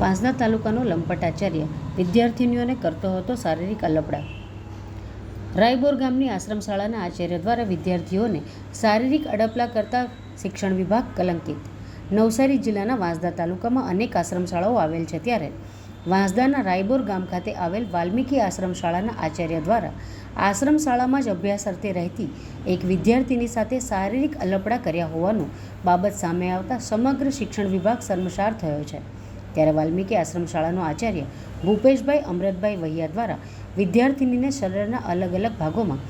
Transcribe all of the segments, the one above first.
વાંસદા તાલુકાનો લંપટાચાર્ય વિદ્યાર્થિનીઓને કરતો હતો શારીરિક અલપડા. રાયબોર ગામની આશ્રમ શાળાના આચાર્ય દ્વારા વિદ્યાર્થીઓને શારીરિક અડપલા કરતા શિક્ષણ વિભાગ કલંકિત. નવસારી જિલ્લાના વાંસદા તાલુકામાં અનેક આશ્રમ શાળાઓ આવેલ છે ત્યારે વાંસદાના રાયબોર ગામ ખાતે આવેલ વાલ્મીકી આશ્રમ શાળાના આચાર્ય દ્વારા આશ્રમ શાળામાં જ અભ્યાસ અર્થે રહેતી એક વિદ્યાર્થીની સાથે શારીરિક અલપડા કર્યા હોવાનું બાબત સામે આવતા સમગ્ર શિક્ષણ વિભાગ શર્મસાર થયો છે. ત્યારે વાલ્મીકી આશ્રમ શાળાનો આચાર્ય ભૂપેશભાઈ અમૃતભાઈ વહિયા દ્વારા વિદ્યાર્થિનીને શરીરના અલગ અલગ ભાગોમાં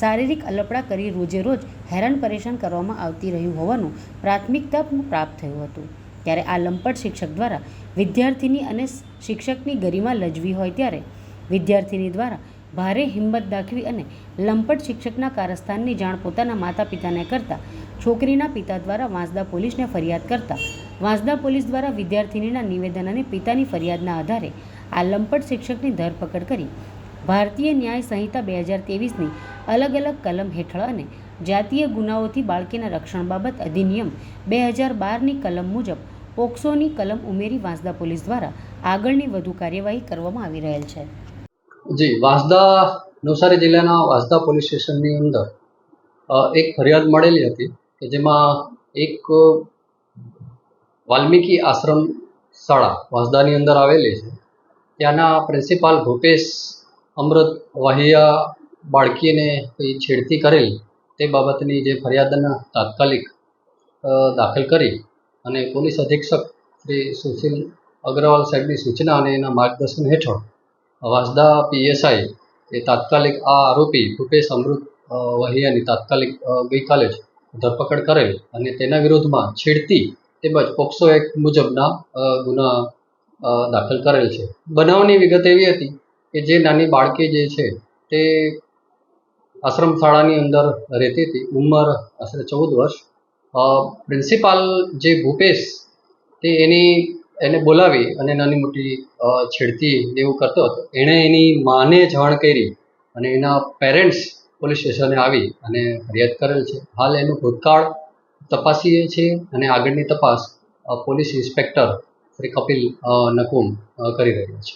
શારીરિક અલપડા કરી રોજે રોજ હેરાન પરેશાન કરવામાં આવતી રહ્યું હોવાનું પ્રાથમિકતા પ્રાપ્ત થયું હતું. ત્યારે આ લંપટ શિક્ષક દ્વારા વિદ્યાર્થીની અને શિક્ષકની ગરિમા લજવી હોય ત્યારે વિદ્યાર્થીની દ્વારા ભારે હિંમત દાખવી અને લંપટ શિક્ષકના કારસ્થાનની જાણ પોતાના માતા પિતાને કરતા, છોકરીના પિતા દ્વારા વાંસદા પોલીસને ફરિયાદ કરતા, વાંસદા પોલીસ દ્વારા વિદ્યાર્થિનીના નિવેદન અને પિતાની ફરિયાદના આધારે આ લંપટ શિક્ષકની ધરપકડ કરી ભારતીય ન્યાય સંહિતા બે હજાર તેવીસની અલગ અલગ કલમ હેઠળ અને જાતીય ગુનાઓથી બાળકીના રક્ષણ બાબત અધિનિયમ બે હજાર બારની કલમ મુજબ પોક્સોની કલમ ઉમેરી વાંસદા પોલીસ દ્વારા આગળની વધુ કાર્યવાહી કરવામાં આવી રહેલ છે. જી, વાંસદા નવસારી જિલ્લાના વાંસદા પોલીસ સ્ટેશનની અંદર એક ફરિયાદ મળેલી હતી કે જેમાં એક વાલ્મીકી આશ્રમ શાળા વાંસદાની અંદર આવેલી છે. ત્યાંના પ્રિન્સિપાલ ભૂપેશ અમૃત વાહિયા બાળકીને છેડતી કરેલ તે બાબતની જે ફરિયાદના તાત્કાલિક દાખલ કરી અને પોલીસ અધિક્ષક શ્રી સુશીલ અગ્રવાલ સાહેબની સૂચના અને એના માર્ગદર્શન હેઠળ વાંસદા પીએસઆઈ એ તાત્કાલિક આ આરોપી ભૂપેશ અમૃત વહિયાની તાત્કાલિક ગઈકાલે જ ધરપકડ કરેલ અને તેના વિરોધમાં છેડતી તેમજ પોક્સો એક્ટ મુજબના ગુના દાખલ કરેલ છે. બનાવની વિગત એવી હતી કે જે નાની બાળકી જે છે તે આશ્રમ શાળાની અંદર રહેતી હતી, ઉંમર આશરે ચૌદ વર્ષ પ્રિન્સિપાલ જે ભૂપેશ, તે એની, એને બોલાવી અને નાની મોટી છેડતી એવું કરતો હતો. એણે એની માને જાણ કરી અને એના પેરેન્ટ્સ પોલીસ સ્ટેશને આવી અને ફરિયાદ કરેલ છે. હાલ એનું ભૂતકાળ તપાસીએ છીએ અને આગળની તપાસ પોલીસ ઇન્સ્પેક્ટર શ્રી કપિલ નકુમ કરી રહ્યા છે.